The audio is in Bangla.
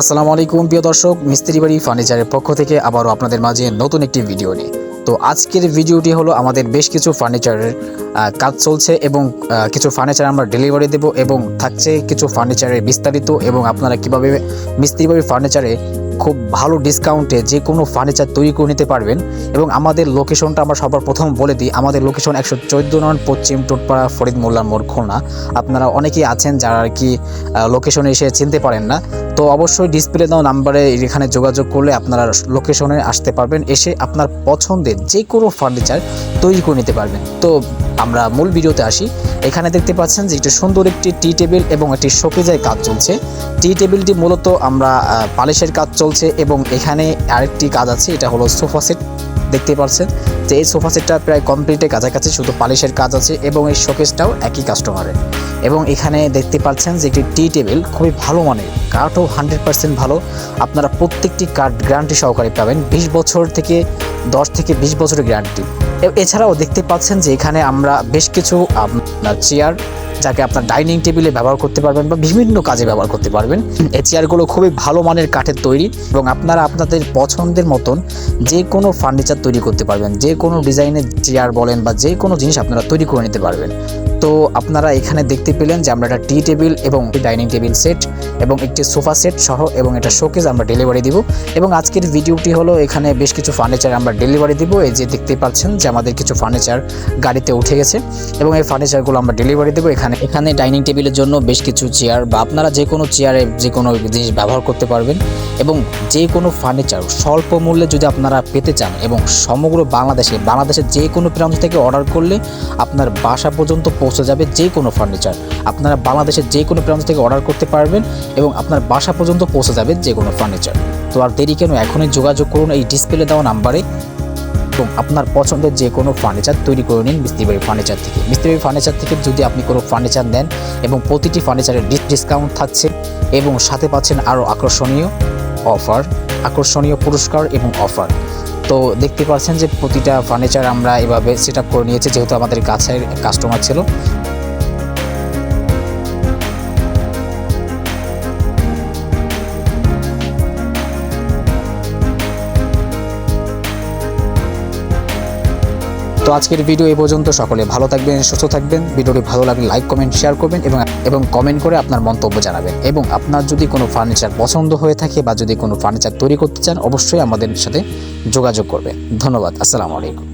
আসসালামু আলাইকুম, প্রিয় দর্শক, মিস্ত্রি বাড়ি ফার্নিচারের পক্ষ থেকে আবারও আপনাদের মাঝে নতুন একটি ভিডিও নিয়ে। তো আজকের ভিডিওটি হলো আমাদের বেশ কিছু ফার্নিচারের কাজ চলছে এবং কিছু ফার্নিচার আমরা ডেলিভারি দেব এবং থাকছে কিছু ফার্নিচারের বিস্তারিত এবং আপনারা কীভাবে মিস্ত্রি বাড়ি ফার্নিচারে খুব ভালো ডিসকাউন্টে যে কোনো ফার্নিচার তৈরি করে নিতে পারবেন এবং আমাদের লোকেশনটা আমরা সবার প্রথম বলে দিই, আমাদের লোকেশন একশো চোদ্দ নন পশ্চিম টোটপাড়া ফরিদ মোল্লা মোড়, খুলনা। আপনারা অনেকেই আছেন যারা আর কি লোকেশনে এসে চিনতে পারেন না। তো অবশ্যই ডিসপ্লে দেওয়া নাম্বারে এখানে যোগাযোগ করলে আপনারা লোকেশনে আসতে পারবেন, এসে আপনার পছন্দের যে কোনো ফার্নিচার তৈরি করে নিতে পারবেন। তো আমরা মূল ভিডিওতে আসি। এখানে দেখতে পাচ্ছেন যে একটি সুন্দর একটি টি টেবিল এবং একটি শোকেজের কাজ চলছে। টি টেবিলটি মূলত আমরা পালিশের কাজ চলছে এবং এখানে আরেকটি কাজ আছে, এটা হলো সোফা সেট। দেখতে পাচ্ছেন যে এই সোফা সেটটা প্রায় কমপ্লিটের কাছাকাছি শুধু পালিশের কাজ আছে এবং এই শোকেসটাও একই কাস্টমারের এবং এখানে দেখতে পাচ্ছেন যে একটি টি টেবিল খুবই ভালো মানের, কাঠও হান্ড্রেড পার্সেন্ট ভালো। আপনারা প্রত্যেকটি কাঠ গ্যারান্টি সহকারে পাবেন। বিশ বছর থেকে দশ থেকে বিশ বছরের গ্যারান্টি। এছাড়াও দেখতে পাচ্ছেন যে এখানে আমরা বেশ কিছু, আপনার চেয়ার যাকে আপনার ডাইনিং টেবিলে ব্যবহার করতে পারবেন বা বিভিন্ন কাজে ব্যবহার করতে পারবেন। এই চেয়ারগুলো খুবই ভালো মানের কাঠের তৈরি এবং আপনারা আপনাদের পছন্দের মতন যে কোনো ফার্নিচার তৈরি করতে পারবেন। যে কোনো ডিজাইনের চেয়ার বলেন বা যে কোনো জিনিস আপনারা তৈরি করে নিতে পারবেন। তো আপনারা এখানে দেখতে পেলেন যে আমরা একটা টি টেবিল এবং ডাইনিং টেবিল সেট এবং একটি সোফা সেট সহ এবং এটা শোকেজ আমরা ডেলিভারি দিব এবং আজকের ভিডিওটি হলো এখানে বেশ কিছু ফার্নিচার আমরা ডেলিভারি দিব। এই যে দেখতে পাচ্ছেন যে আমাদের কিছু ফার্নিচার গাড়িতে উঠে গেছে এবং এই ফার্নিচারগুলো আমরা ডেলিভারি দেবো। এখানে এখানে ডাইনিং টেবিলের জন্য বেশ কিছু চেয়ার বা আপনারা যে কোনো চেয়ারে যে কোনো জিনিস ব্যবহার করতে পারবেন এবং যে কোনো ফার্নিচার স্বল্প মূল্যে যদি আপনারা পেতে চান এবং সমগ্র বাংলাদেশে, বাংলাদেশের যে কোনো প্রান্ত থেকে অর্ডার করলে আপনার বাসা পর্যন্ত পৌঁছে যাবে যে কোনো ফার্নিচার আপনারা বাংলাদেশের যে কোনো প্রান্ত থেকে অর্ডার করতে পারবেন এবং আপনার বাসা পর্যন্ত পৌঁছে যাবে যে কোনো ফার্নিচার তো আর দেরি কেন? এখনই যোগাযোগ করুন এই ডিসপ্লে দেওয়া নাম্বারে এবং আপনার পছন্দের যে কোনো ফার্নিচার তৈরি করে নিন মিস্ত্রিবাড়ি ফার্নিচার থেকে। মিস্ত্রিবাড়ি ফার্নিচার থেকে যদি আপনি কোনো ফার্নিচার নেন এবং প্রতিটি ফার্নিচারের ডিসকাউন্ট থাকছে এবং সাথে পাচ্ছেন আরও আকর্ষণীয় অফার আকর্ষণীয় পুরস্কার এবং অফার তো দেখতে পাচ্ছেন যে প্রতিটা ফার্নিচার আমরা এভাবে সেট করে নিয়েছি, যেহেতু আমাদের কাছের কাস্টমার ছিল। তো আজকের ভিডিও এ পর্যন্ত। সকলে ভালো থাকবেন, সুস্থ থাকবেন। ভিডিওটি ভালো লাগলে লাইক, কমেন্ট শেয়ার করবেন এবং এবং কমেন্ট করে আপনার মন্তব্য জানাবেন। এবং আপনার যদি কোনো ফার্নিচার পছন্দ হয়ে থাকে বা যদি কোনো ফার্নিচার তৈরি করতে চান, অবশ্যই আমাদের সাথে যোগাযোগ করবেন। ধন্যবাদ। আসসালামু আলাইকুম।